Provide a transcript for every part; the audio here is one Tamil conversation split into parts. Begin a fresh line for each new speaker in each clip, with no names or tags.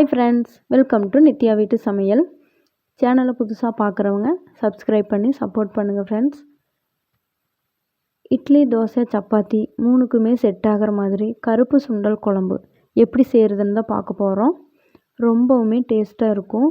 Hi friends welcome to Nithya வீட்டு சமையல் சேனலை புதுசாக பார்க்குறவங்க சப்ஸ்கிரைப் பண்ணி சப்போர்ட் பண்ணுங்கள் ஃப்ரெண்ட்ஸ் இட்லி தோசை சப்பாத்தி மூணுக்குமே செட் ஆகிற மாதிரி கருப்பு சுண்டல் குழம்பு எப்படி செய்கிறதுன்னு தான் பார்க்க போகிறோம் ரொம்பவுமே டேஸ்ட்டாக இருக்கும்.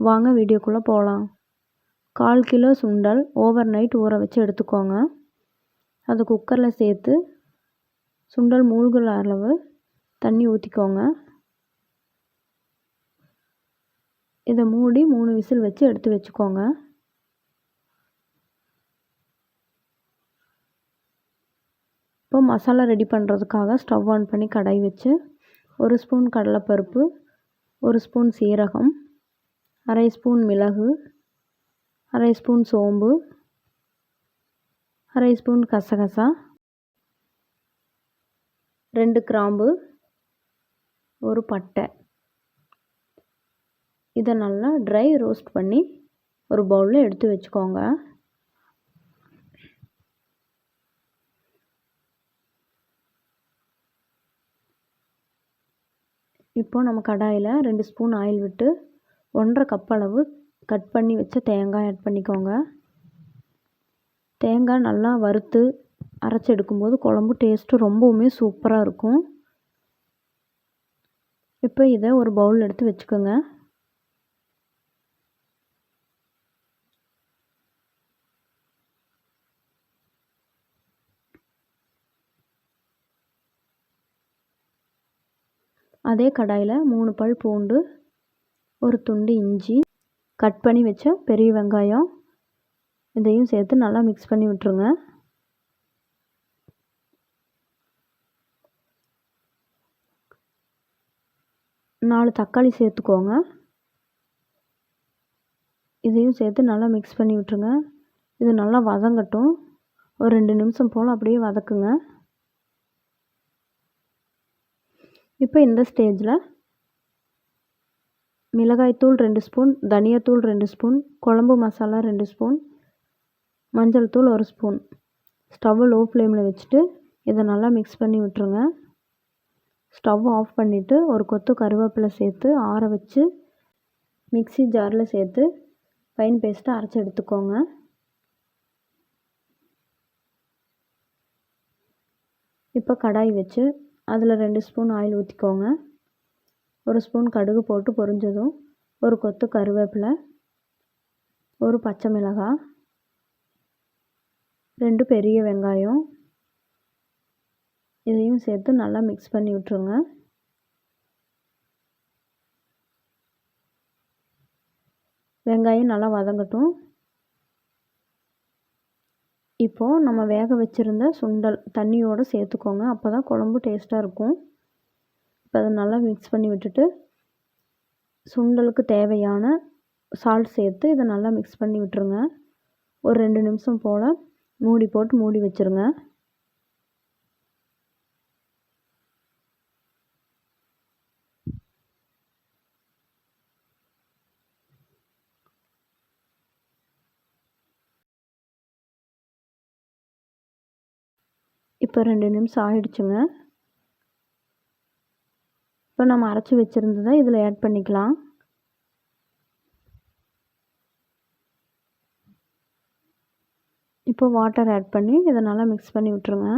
வாங்க வீடியோக்குள்ளே போகலாம் கால் கிலோ சுண்டல் ஓவர் நைட் ஊற வச்சு எடுத்துக்கோங்க. அதை குக்கரில் சேர்த்து சுண்டல் மூழ்கிற அளவு தண்ணி ஊற்றிக்கோங்க இதை மூடி மூணு விசில் வச்சு எடுத்து வச்சுக்கோங்க. இப்போ மசாலா ரெடி பண்ணுறதுக்காக ஸ்டவ் ஆன் பண்ணி கடாய் வச்சு ஒரு ஸ்பூன் கடலைப்பருப்பு ஒரு ஸ்பூன் சீரகம் அரை ஸ்பூன் மிளகு அரை ஸ்பூன் சோம்பு அரை ஸ்பூன் கசகசா ரெண்டு கிராம்பு ஒரு பட்டை. இதை நல்லா ட்ரை ரோஸ்ட் பண்ணி ஒரு பவுலில் எடுத்து வச்சுக்கோங்க. இப்போ நம்ம கடாயில் ரெண்டு ஸ்பூன் ஆயில் விட்டு ஒன்றரை கப் அளவு கட் பண்ணி வச்ச தேங்காய் ஆட் பண்ணிக்கோங்க. தேங்காய் நல்லா வறுத்து அரைச்சி எடுக்கும்போது குழம்பு டேஸ்ட்டு ரொம்பவுமே சூப்பராக இருக்கும். இப்போ இதை ஒரு பவுல் எடுத்து வச்சுக்கோங்க. அதே கடாயில் மூணு பல் பூண்டு ஒரு துண்டு இஞ்சி கட் பண்ணி வச்ச பெரிய வெங்காயம் இதையும் சேர்த்து நல்லா மிக்ஸ் பண்ணி விட்டுருங்க. நாலு தக்காளி சேர்த்துக்கோங்க. இதையும் சேர்த்து நல்லா மிக்ஸ் பண்ணி விட்டுருங்க. இது நல்லா வதங்கட்டும். ஒரு ரெண்டு நிமிஷம் போல் அப்படியே வதக்குங்க. இப்போ இந்த ஸ்டேஜில் மிளகாய்த்தூள் ரெண்டு ஸ்பூன் தனியாத்தூள் ரெண்டு ஸ்பூன் குழம்பு மசாலா ரெண்டு ஸ்பூன் மஞ்சள் தூள் ஒரு ஸ்பூன். ஸ்டவ் லோ ஃப்ளேமில் வச்சுட்டு இதை நல்லா மிக்ஸ் பண்ணி விட்டுருங்க. ஸ்டவ் ஆஃப் பண்ணிவிட்டு ஒரு கொத்து கருவேப்பிலை சேர்த்து ஆற வச்சு மிக்சி ஜாரில் சேர்த்து ஃபைன் பேஸ்ட்டை அரைச்சி எடுத்துக்கோங்க. இப்போ கடாய் வச்சு அதில் ரெண்டு ஸ்பூன் ஆயில் ஊற்றிக்கோங்க. ஒரு ஸ்பூன் கடுகு போட்டு பொரிஞ்சதும் ஒரு கொத்து கருவேப்பிலை ஒரு பச்சை மிளகாய் ரெண்டு பெரிய வெங்காயம் இதையும் சேர்த்து நல்லா மிக்ஸ் பண்ணி விட்ருங்க வெங்காயம் நல்லா வதங்கட்டும். இப்போது நம்ம வேக வச்சுருந்த சுண்டல் தண்ணியோடு சேர்த்துக்கோங்க. அப்போ தான் குழம்பு டேஸ்ட்டாக இருக்கும். இப்போ அதை நல்லா மிக்ஸ் பண்ணி விட்டுட்டு சுண்டலுக்கு தேவையான சால்ட் சேர்த்து இதை நல்லா மிக்ஸ் பண்ணி விட்டுருங்க. ஒரு ரெண்டு நிமிஷம் போல் மூடி போட்டு மூடி வச்சுருங்க. இப்போ ரெண்டு நிமிஷம் ஆகிடுச்சுங்க இப்போ நம்ம அரைச்சி வச்சுருந்ததை இதில் ஆட் பண்ணிக்கலாம். இப்போ வாட்டர் ஆட் பண்ணி இதை நல்லா மிக்ஸ் பண்ணி விட்டுருங்க.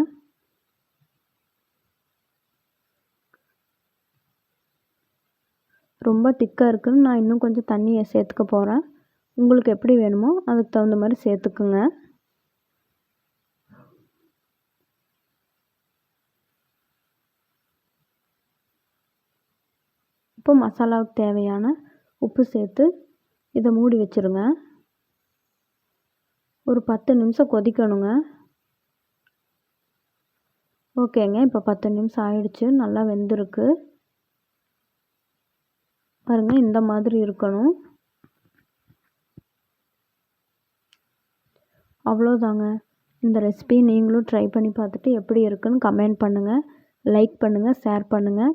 ரொம்ப திக்காக இருக்குதுன்னு நான் இன்னும் கொஞ்சம் தண்ணியை சேர்த்துக்க போகிறேன் உங்களுக்கு எப்படி வேணுமோ அதுக்கு தகுந்த மாதிரி சேர்த்துக்குங்க. இப்போ மசாலாவுக்கு தேவையான உப்பு சேர்த்து இதை மூடி வச்சுருங்க. ஒரு பத்து நிமிஷம் கொதிக்கணுங்க. ஓகேங்க இப்போ பத்து நிமிஷம் ஆயிடுச்சு நல்லா வெந்திருக்கு. பாருங்கள் இந்த மாதிரி இருக்கணும். அவ்வளோதாங்க இந்த ரெசிபி நீங்களும் ட்ரை பண்ணி பார்த்துட்டு எப்படி இருக்குன்னு கமெண்ட் பண்ணுங்கள் லைக் பண்ணுங்கள் ஷேர் பண்ணுங்கள்